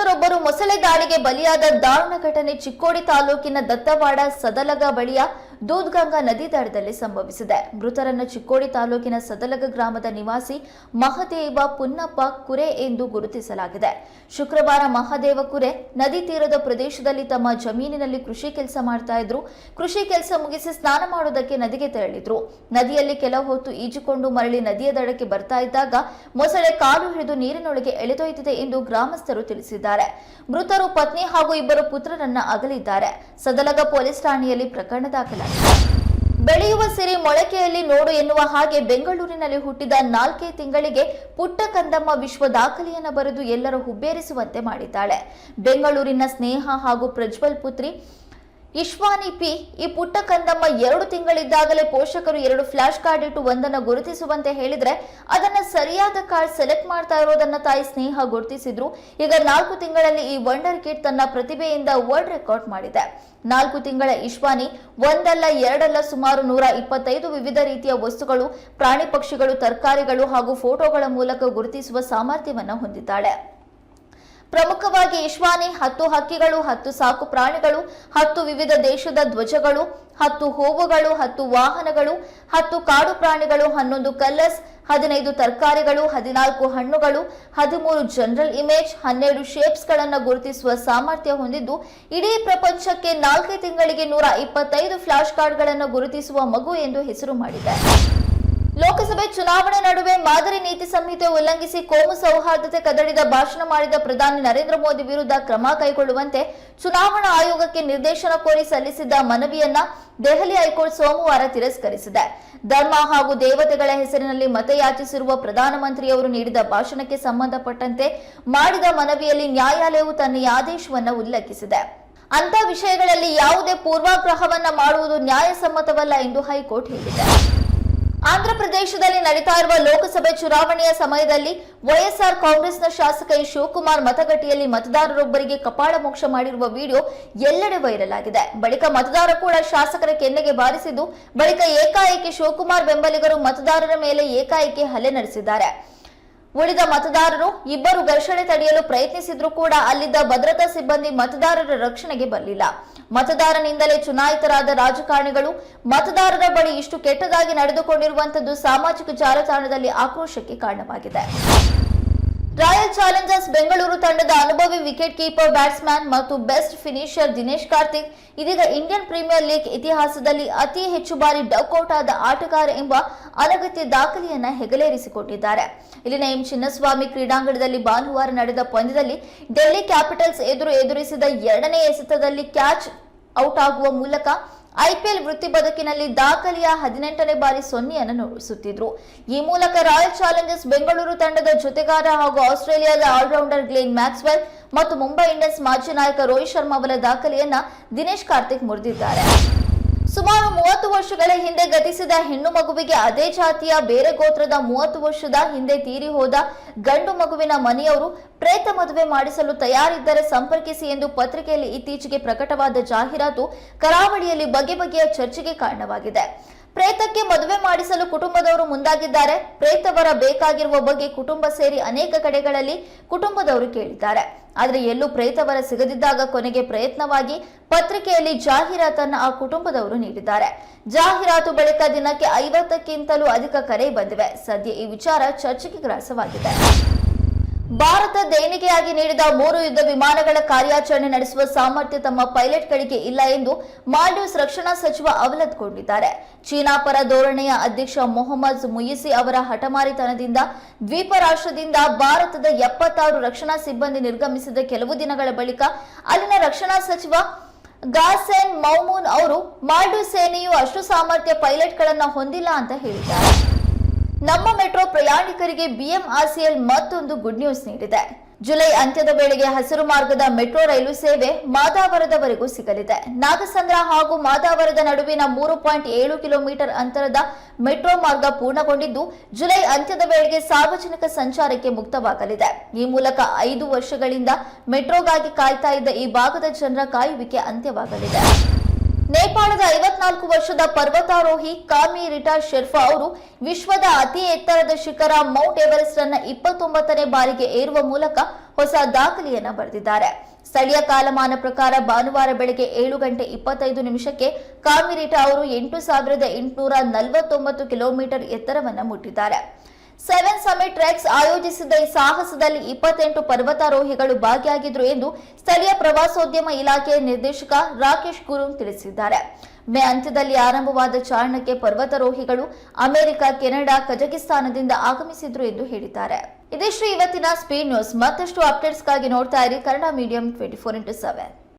ರೈತರೊಬ್ಬರು ಮೊಸಳೆ ದಾಳಿಗೆ ಬಲಿಯಾದ ದಾರುಣ ಘಟನೆ ಚಿಕ್ಕೋಡಿ ತಾಲೂಕಿನ ದತ್ತವಾಡ ಸದಲಗ ಬಳಿಯ ದೂದ್ಗಂಗಾ ನದಿ ದಡದಲ್ಲಿ ಸಂಭವಿಸಿದೆ. ಮೃತರನ್ನು ಚಿಕ್ಕೋಡಿ ತಾಲೂಕಿನ ಸದಲಗ ಗ್ರಾಮದ ನಿವಾಸಿ ಮಹದೇವ ಪುನ್ನಪ್ಪ ಕುರೆ ಎಂದು ಗುರುತಿಸಲಾಗಿದೆ. ಶುಕ್ರವಾರ ಮಹದೇವ ಕುರೆ ನದಿ ತೀರದ ಪ್ರದೇಶದಲ್ಲಿ ತಮ್ಮ ಜಮೀನಿನಲ್ಲಿ ಕೃಷಿ ಕೆಲಸ ಮಾಡ್ತಾ ಇದ್ರು. ಕೃಷಿ ಕೆಲಸ ಮುಗಿಸಿ ಸ್ನಾನ ಮಾಡೋದಕ್ಕೆ ನದಿಗೆ ತೆರಳಿದ್ರು. ನದಿಯಲ್ಲಿ ಕೆಲ ಹೊತ್ತು ಈಜುಕೊಂಡು ಮರಳಿ ನದಿಯ ದಡಕ್ಕೆ ಬರ್ತಾ ಇದ್ದಾಗ ಮೊಸಳೆ ಕಾಲು ಹಿಡಿದು ನೀರಿನೊಳಗೆ ಎಳೆದೊಯ್ದಿದೆ ಎಂದು ಗ್ರಾಮಸ್ಥರು ತಿಳಿಸಿದ್ದಾರೆ. ಮೃತರು ಪತ್ನಿ ಹಾಗೂ ಇಬ್ಬರು ಪುತ್ರರನ್ನ ಅಗಲಿದ್ದಾರೆ. ಸದಲಗ ಪೊಲೀಸ್ ಠಾಣೆಯಲ್ಲಿ ಪ್ರಕರಣ ದಾಖಲಾಗಿದೆ. ಬೆಳೆಯುವ ಸಿರಿ ಮೊಳಕೆಯಲ್ಲಿ ನೋಡು ಎನ್ನುವ ಹಾಗೆ ಬೆಂಗಳೂರಿನಲ್ಲಿ ಹುಟ್ಟಿದ ನಾಲ್ಕೇ ತಿಂಗಳಿಗೆ ಪುಟ್ಟ ಕಂದಮ್ಮ ವಿಶ್ವ ದಾಖಲೆಯನ್ನು ಬರೆದು ಎಲ್ಲರೂ ಹುಬ್ಬೇರಿಸುವಂತೆ ಮಾಡಿದ್ದಾಳೆ. ಬೆಂಗಳೂರಿನ ಸ್ನೇಹ ಹಾಗೂ ಪ್ರಜ್ವಲ್ ಪುತ್ರಿ ಇಶ್ವಾನಿ ಪಿ ಈ ಪುಟ್ಟ ಕಂದಮ್ಮ ಎರಡು ತಿಂಗಳಿದ್ದಾಗಲೇ ಪೋಷಕರು ಎರಡು ಫ್ಲಾಶ್ ಕಾರ್ಡ್ ಇಟ್ಟು ಒಂದನ್ನ ಗುರುತಿಸುವಂತೆ ಹೇಳಿದ್ರೆ ಅದನ್ನ ಸರಿಯಾದ ಕಾರ್ಡ್ ಸೆಲೆಕ್ಟ್ ಮಾಡ್ತಾ ಇರೋದನ್ನ ತಾಯಿ ಸ್ನೇಹ ಗುರುತಿಸಿದ್ರು. ಈಗ ನಾಲ್ಕು ತಿಂಗಳಲ್ಲಿ ಈ ವಂಡರ್ ಕಿಟ್ ತನ್ನ ಪ್ರತಿಭೆಯಿಂದ ವರ್ಲ್ಡ್ ರೆಕಾರ್ಡ್ ಮಾಡಿದೆ. ನಾಲ್ಕು ತಿಂಗಳ ಇಶ್ವಾನಿ, ಒಂದಲ್ಲ ಎರಡಲ್ಲ ಸುಮಾರು ನೂರ ಇಪ್ಪತ್ತೈದು ವಿವಿಧ ರೀತಿಯ ವಸ್ತುಗಳು, ಪ್ರಾಣಿ ಪಕ್ಷಿಗಳು, ತರಕಾರಿಗಳು ಹಾಗೂ ಫೋಟೋಗಳ ಮೂಲಕ ಗುರುತಿಸುವ ಸಾಮರ್ಥ್ಯವನ್ನ ಹೊಂದಿದ್ದಾಳೆ. ಪ್ರಮುಖವಾಗಿ ಇಶ್ವಾನಿ ಹತ್ತು ಹಕ್ಕಿಗಳು, ಹತ್ತು ಸಾಕು ಪ್ರಾಣಿಗಳು, ಹತ್ತು ವಿವಿಧ ದೇಶದ ಧ್ವಜಗಳು, ಹತ್ತು ಹೂವುಗಳು, ಹತ್ತು ವಾಹನಗಳು, ಹತ್ತು ಕಾಡು ಪ್ರಾಣಿಗಳು, ಹನ್ನೊಂದು ಕಲ್ಲಸ್ ಹದಿನೈದು ತರಕಾರಿಗಳು, ಹದಿನಾಲ್ಕು ಹಣ್ಣುಗಳು, ಹದಿಮೂರು ಜನರಲ್ ಇಮೇಜ್, ಹನ್ನೆರಡು ಶೇಪ್ಸ್ಗಳನ್ನು ಗುರುತಿಸುವ ಸಾಮರ್ಥ್ಯ ಹೊಂದಿದ್ದು, ಇಡೀ ಪ್ರಪಂಚಕ್ಕೆ ನಾಲ್ಕೇ ತಿಂಗಳಿಗೆ ನೂರ ಇಪ್ಪತ್ತೈದು ಫ್ಲಾಶ್ ಕಾರ್ಡ್ಗಳನ್ನು ಗುರುತಿಸುವ ಮಗು ಎಂದು ಹೆಸರು ಮಾಡಿದೆ ಲೋಕಸಭೆ ಚುನಾವಣೆ ನಡುವೆ ಮಾದರಿ ನೀತಿ ಸಂಹಿತೆ ಉಲ್ಲಂಘಿಸಿ ಕೋಮು ಸೌಹಾರ್ದತೆ ಕದಡಿದ ಭಾಷಣ ಮಾಡಿದ ಪ್ರಧಾನಿ ನರೇಂದ್ರ ಮೋದಿ ವಿರುದ್ಧ ಕ್ರಮ ಕೈಗೊಳ್ಳುವಂತೆ ಚುನಾವಣಾ ಆಯೋಗಕ್ಕೆ ನಿರ್ದೇಶನ ಕೋರಿ ಸಲ್ಲಿಸಿದ್ದ ಮನವಿಯನ್ನ ದೆಹಲಿ ಹೈಕೋರ್ಟ್ ಸೋಮವಾರ ತಿರಸ್ಕರಿಸಿದೆ. ಧರ್ಮ ಹಾಗೂ ದೇವತೆಗಳ ಹೆಸರಿನಲ್ಲಿ ಮತಯಾಚಿಸಿರುವ ಪ್ರಧಾನಮಂತ್ರಿಯವರು ನೀಡಿದ ಭಾಷಣಕ್ಕೆ ಸಂಬಂಧಪಟ್ಟಂತೆ ಮಾಡಿದ ಮನವಿಯಲ್ಲಿ ನ್ಯಾಯಾಲಯವು ತನ್ನ ಆದೇಶವನ್ನು ಉಲ್ಲೇಖಿಸಿದೆ ಅಂತ ವಿಷಯಗಳಲ್ಲಿ ಯಾವುದೇ ಪೂರ್ವಾಗ್ರಹವನ್ನ ಮಾಡುವುದು ನ್ಯಾಯಸಮ್ಮತವಲ್ಲ ಎಂದು ಹೈಕೋರ್ಟ್ ಹೇಳಿದೆ. ಆಂಧ್ರಪ್ರದೇಶದಲ್ಲಿ ನಡೀತಾ ಇರುವ ಲೋಕಸಭೆ ಚುನಾವಣೆಯ ಸಮಯದಲ್ಲಿ ವೈಎಸ್ಆರ್ ಕಾಂಗ್ರೆಸ್ನ ಶಾಸಕ ಶಿವಕುಮಾರ್ ಮತಗಟ್ಟೆಯಲ್ಲಿ ಮತದಾರರೊಬ್ಬರಿಗೆ ಕಪಾಳ ಮೋಕ್ಷ ಮಾಡಿರುವ ವಿಡಿಯೋ ಎಲ್ಲೆಡೆ ವೈರಲ್ ಆಗಿದೆ. ಬಳಿಕ ಮತದಾರ ಕೂಡ ಶಾಸಕರ ಕೆನ್ನೆಗೆ ಬಾರಿಸಿದ್ದು, ಬಳಿಕ ಏಕಾಏಕಿ ಶಿವಕುಮಾರ್ ಬೆಂಬಲಿಗರು ಮತದಾರರ ಮೇಲೆ ಏಕಾಏಕಿ ಹಲ್ಲೆ ನಡೆಸಿದ್ದಾರೆ. ಉಳಿದ ಮತದಾರರು ಇಬ್ಬರು ಘರ್ಷಣೆ ತಡೆಯಲು ಪ್ರಯತ್ನಿಸಿದ್ರೂ ಕೂಡ ಅಲ್ಲಿದ್ದ ಭದ್ರತಾ ಸಿಬ್ಬಂದಿ ಮತದಾರರ ರಕ್ಷಣೆಗೆ ಬರಲಿಲ್ಲ. ಮತದಾರನಿಂದಲೇ ಚುನಾಯಿತರಾದ ರಾಜಕಾರಣಿಗಳು ಮತದಾರರ ಬಳಿ ಇಷ್ಟು ಕೆಟ್ಟದಾಗಿ ನಡೆದುಕೊಂಡಿರುವಂತದ್ದು ಸಾಮಾಜಿಕ ಜಾಲತಾಣದಲ್ಲಿ ಆಕ್ರೋಶಕ್ಕೆ ಕಾರಣವಾಗಿದೆ. ರಾಯಲ್ ಚಾಲೆಂಜರ್ಸ್ ಬೆಂಗಳೂರು ತಂಡದ ಅನುಭವಿ ವಿಕೆಟ್ ಕೀಪರ್ ಬ್ಯಾಟ್ಸ್ಮನ್ ಮತ್ತು ಬೆಸ್ಟ್ ಫಿನಿಷರ್ ದಿನೇಶ್ ಕಾರ್ತಿಕ್, ಇದೀಗ ಇಂಡಿಯನ್ ಪ್ರೀಮಿಯರ್ ಲೀಗ್ ಇತಿಹಾಸದಲ್ಲಿ ಅತಿ ಹೆಚ್ಚು ಬಾರಿ ಡಕ್ಔಟ್ ಆದ ಆಟಗಾರ ಎಂಬ ಅನಗತ್ಯ ದಾಖಲೆಯನ್ನ ಹೆಗಲೇರಿಸಿಕೊಂಡಿದ್ದಾರೆ. ಇಲ್ಲಿನ ಎಂ ಚಿನ್ನಸ್ವಾಮಿ ಕ್ರೀಡಾಂಗಣದಲ್ಲಿ ಭಾನುವಾರ ನಡೆದ ಪಂದ್ಯದಲ್ಲಿ ಡೆಲ್ಲಿ ಕ್ಯಾಪಿಟಲ್ಸ್ ಎದುರು ಎದುರಿಸಿದ ಎರಡನೇ ಎಸೆತದಲ್ಲಿ ಕ್ಯಾಚ್ ಔಟ್ ಆಗುವ ಮೂಲಕ ಐಪಿಎಲ್ ವೃತ್ತಿ ಬದುಕಿನಲ್ಲಿ ದಾಖಲೆಯ ಹದಿನೆಂಟನೇ ಬಾರಿ ಸೊನ್ನೆಯನ್ನು ನುಡಿಸುತ್ತಿದ್ರು. ಈ ಮೂಲಕ ರಾಯಲ್ ಚಾಲೆಂಜರ್ಸ್ ಬೆಂಗಳೂರು ತಂಡದ ಜೊತೆಗಾರ ಹಾಗೂ ಆಸ್ಟ್ರೇಲಿಯಾದ ಆಲ್ರೌಂಡರ್ ಗ್ಲೇನ್ ಮ್ಯಾಕ್ಸ್ವೆಲ್ ಮತ್ತು ಮುಂಬೈ ಇಂಡಿಯನ್ಸ್ ಮಾಜಿ ನಾಯಕ ರೋಹಿತ್ ಶರ್ಮಾ ಅವರ ದಾಖಲೆಯನ್ನ ದಿನೇಶ್ ಕಾರ್ತಿಕ್ ಮುರಿದಿದ್ದಾರೆ. ಸುಮಾರು ಮೂವತ್ತು ವರ್ಷಗಳ ಹಿಂದೆ ಗತಿಸಿದ ಹೆಣ್ಣು ಮಗುವಿಗೆ ಅದೇ ಜಾತಿಯ ಬೇರೆ ಗೋತ್ರದ ಮೂವತ್ತು ವರ್ಷದ ಹಿಂದೆ ತೀರಿ ಹೋದ ಗಂಡು ಮಗುವಿನ ಮನೆಯವರು ಪ್ರೇತ ಮದುವೆ ಮಾಡಿಸಲು ತಯಾರಿದ್ದರೆ ಸಂಪರ್ಕಿಸಿ ಎಂದು ಪತ್ರಿಕೆಯಲ್ಲಿ ಇತ್ತೀಚೆಗೆ ಪ್ರಕಟವಾದ ಜಾಹೀರಾತು ಕರಾವಳಿಯಲ್ಲಿ ಬಗೆ ಬಗೆಯ ಚರ್ಚೆಗೆ ಕಾರಣವಾಗಿದೆ. ಪ್ರೇತಕ್ಕೆ ಮದುವೆ ಮಾಡಿಸಲು ಕುಟುಂಬದವರು ಮುಂದಾಗಿದ್ದಾರೆ. ಪ್ರೇತವರ ಬೇಕಾಗಿರುವ ಬಗ್ಗೆ ಕುಟುಂಬ ಸೇರಿ ಅನೇಕ ಕಡೆಗಳಲ್ಲಿ ಕುಟುಂಬದವರು ಕೇಳಿದ್ದಾರೆ. ಆದರೆ ಎಲ್ಲೂ ಪ್ರೇತವರ ಸಿಗದಿದ್ದಾಗ ಕೊನೆಗೆ ಪ್ರಯತ್ನವಾಗಿ ಪತ್ರಿಕೆಯಲ್ಲಿ ಜಾಹೀರಾತನ್ನು ಆ ಕುಟುಂಬದವರು ನೀಡಿದ್ದಾರೆ. ಜಾಹೀರಾತು ಬಳಿಕ ದಿನಕ್ಕೆ ಐವತ್ತಕ್ಕಿಂತಲೂ ಅಧಿಕ ಕರೆ ಬಂದಿವೆ. ಸದ್ಯ ಈ ವಿಚಾರ ಚರ್ಚೆಗೆ ಗ್ರಾಸವಾಗಿದೆ. ಭಾರತ ದೇಣಿಗೆಯಾಗಿ ನೀಡಿದ ಮೂರು ಯುದ್ಧ ವಿಮಾನಗಳ ಕಾರ್ಯಾಚರಣೆ ನಡೆಸುವ ಸಾಮರ್ಥ್ಯ ತಮ್ಮ ಪೈಲಟ್ಗಳಿಗೆ ಇಲ್ಲ ಎಂದು ಮಾಲ್ಡೀವ್ಸ್ ರಕ್ಷಣಾ ಸಚಿವ ಅವಲತ್ಕೊಂಡಿದ್ದಾರೆ. ಚೀನಾ ಪರ ಧೋರಣೆಯ ಅಧ್ಯಕ್ಷ ಮೊಹಮ್ಮದ್ ಮುಯಿಸಿ ಅವರ ಹಠಮಾರಿತನದಿಂದ ದ್ವೀಪ ರಾಷ್ಟ್ರದಿಂದ ಭಾರತದ ಎಪ್ಪತ್ತಾರು ರಕ್ಷಣಾ ಸಿಬ್ಬಂದಿ ನಿರ್ಗಮಿಸಿದ ಕೆಲವು ದಿನಗಳ ಬಳಿಕ ಅಲ್ಲಿನ ರಕ್ಷಣಾ ಸಚಿವ ಗಾಸೆನ್ ಮೌಮೂನ್ ಅವರು ಮಾಲ್ಡೀವ್ ಸೇನೆಯು ಅಷ್ಟು ಸಾಮರ್ಥ್ಯ ಪೈಲಟ್ಗಳನ್ನು ಹೊಂದಿಲ್ಲ ಅಂತ ಹೇಳಿದ್ದಾರೆ. ನಮ್ಮ ಮೆಟ್ರೋ ಪ್ರಯಾಣಿಕರಿಗೆ ಬಿಎಂಆರ್ಸಿಎಲ್ ಮತ್ತೊಂದು ಗುಡ್ ನ್ಯೂಸ್ ನೀಡಿದೆ. ಜುಲೈ ಅಂತ್ಯದ ವೇಳೆಗೆ ಹಸಿರು ಮಾರ್ಗದ ಮೆಟ್ರೋ ರೈಲು ಸೇವೆ ಮಾದಾವರದವರೆಗೂ ಸಿಗಲಿದೆ. ನಾಗಸಂದ್ರ ಹಾಗೂ ಮಾದಾವರದ ನಡುವಿನ ಮೂರು ಪಾಯಿಂಟ್ ಏಳು ಕಿಲೋಮೀಟರ್ ಅಂತರದ ಮೆಟ್ರೋ ಮಾರ್ಗ ಪೂರ್ಣಗೊಂಡಿದ್ದು, ಜುಲೈ ಅಂತ್ಯದ ವೇಳೆಗೆ ಸಾರ್ವಜನಿಕ ಸಂಚಾರಕ್ಕೆ ಮುಕ್ತವಾಗಲಿದೆ. ಈ ಮೂಲಕ ಐದು ವರ್ಷಗಳಿಂದ ಮೆಟ್ರೋಗಾಗಿ ಕಾಯ್ತಾ ಇದ್ದ ಈ ಭಾಗದ ಜನರ ಕಾಯುವಿಕೆ ಅಂತ್ಯವಾಗಲಿದೆ. ನೇಪಾಳದ ಐವತ್ನಾಲ್ಕು ವರ್ಷದ ಪರ್ವತಾರೋಹಿ ಕಾಮಿ ರಿಟಾ ಶೆರ್ಫಾ ಅವರು ವಿಶ್ವದ ಅತಿ ಎತ್ತರದ ಶಿಖರ ಮೌಂಟ್ ಎವರೆಸ್ಟ್ ಅನ್ನ ಇಪ್ಪತ್ತೊಂಬತ್ತನೇ ಬಾರಿಗೆ ಏರುವ ಮೂಲಕ ಹೊಸ ದಾಖಲೆಯನ್ನ ಬರೆದಿದ್ದಾರೆ. ಸ್ಥಳೀಯ ಕಾಲಮಾನ ಪ್ರಕಾರ ಭಾನುವಾರ ಬೆಳಗ್ಗೆ ಏಳು ಗಂಟೆ ಇಪ್ಪತ್ತೈದು ನಿಮಿಷಕ್ಕೆ ಕಾಮಿರಿಟಾ ಅವರು ಎಂಟು ಸಾವಿರದ ಎಂಟುನೂರ ನಲವತ್ತೊಂಬತ್ತು ಕಿಲೋಮೀಟರ್ ಎತ್ತರವನ್ನು ಮುಟ್ಟಿದ್ದಾರೆ. ಸೆವೆನ್ ಸಮಿಟ್ ಟ್ರೆಕ್ಸ್ ಆಯೋಜಿಸಿದ್ದ ಈ ಸಾಹಸದಲ್ಲಿ ಇಪ್ಪತ್ತೆಂಟು ಪರ್ವತಾರೋಹಿಗಳು ಭಾಗಿಯಾಗಿದ್ರು ಎಂದು ಸ್ಥಳೀಯ ಪ್ರವಾಸೋದ್ಯಮ ಇಲಾಖೆಯ ನಿರ್ದೇಶಕ ರಾಕೇಶ್ ಗುರು ತಿಳಿಸಿದ್ದಾರೆ. ಮೇ ಅಂತ್ಯದಲ್ಲಿ ಆರಂಭವಾದ ಚಾರಣಕ್ಕೆ ಪರ್ವತಾರೋಹಿಗಳು ಅಮೆರಿಕ, ಕೆನಡಾ, ಕಜಕಿಸ್ತಾನದಿಂದ ಆಗಮಿಸಿದ್ರು ಎಂದು ಹೇಳಿದ್ದಾರೆ. ಇದಿಷ್ಟು ಇವತ್ತಿನ ಸ್ಪೀಡ್ ನ್ಯೂಸ್. ಮತ್ತಷ್ಟು ಅಪ್ಡೇಟ್ಸ್ಗಾಗಿ ನೋಡ್ತಾ ಇರಿ Kannada medium twenty four into seven